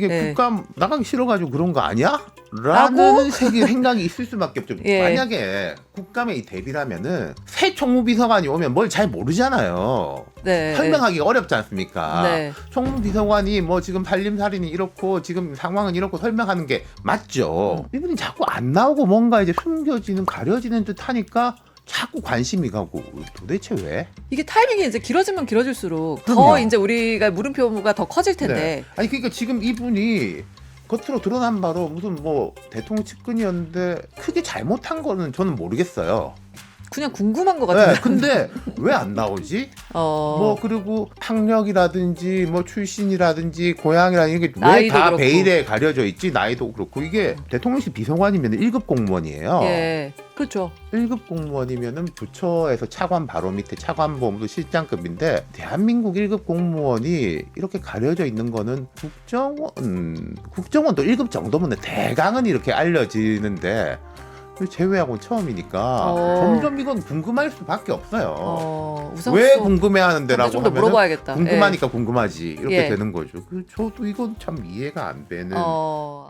이게 예. 국감 나가기 싫어가지고 그런 거 아니야? 라고? 라는 식의 생각이 있을 수밖에 없죠. 예. 만약에 국감에 이 대비라면은 새 총무비서관이 오면 뭘 잘 모르잖아요. 네. 설명하기 어렵지 않습니까? 네. 총무비서관이 뭐 지금 살림살이니 이렇고 지금 상황은 이렇고 설명하는 게 맞죠. 음. 이분이 자꾸 안 나오고 뭔가 이제 숨겨지는 가려지는 듯 하니까 자꾸 관심이 가고 도대체 왜? 이게 타이밍이 이제 길어지면 길어질수록 더 그럼요. 이제 우리가 물음표가 더 커질 텐데. 네. 아니 그러니까 지금 이분이 겉으로 드러난 바로 무슨 뭐 대통령 측근이었는데 크게 잘못한 거는 저는 모르겠어요. 그냥 궁금한 것 같아요. 네, 근데 왜 안 나오지? 어. 뭐 그리고 학력이라든지 뭐 출신이라든지 고향이라든지 이게 왜 나이도 다 그렇고. 베일에 가려져 있지? 나이도 그렇고 이게 대통령실 비서관이면 1급 공무원이에요. 예. 그렇죠. 1급 공무원이면은 부처에서 차관 바로 밑에 차관보험도 실장급인데 대한민국 1급 공무원이 이렇게 가려져 있는 거는 국정원 국정원도 1급 정도면 대강은 이렇게 알려지는데 제외하고는 처음이니까 어. 점점 이건 궁금할 수밖에 없어요. 어. 우선 왜 궁금해하는데라고 좀더 하면 물어봐야겠다. 궁금하니까 궁금하지 이렇게 예. 되는 거죠. 그 저도 이건 참 이해가 안 되는. 예. 어.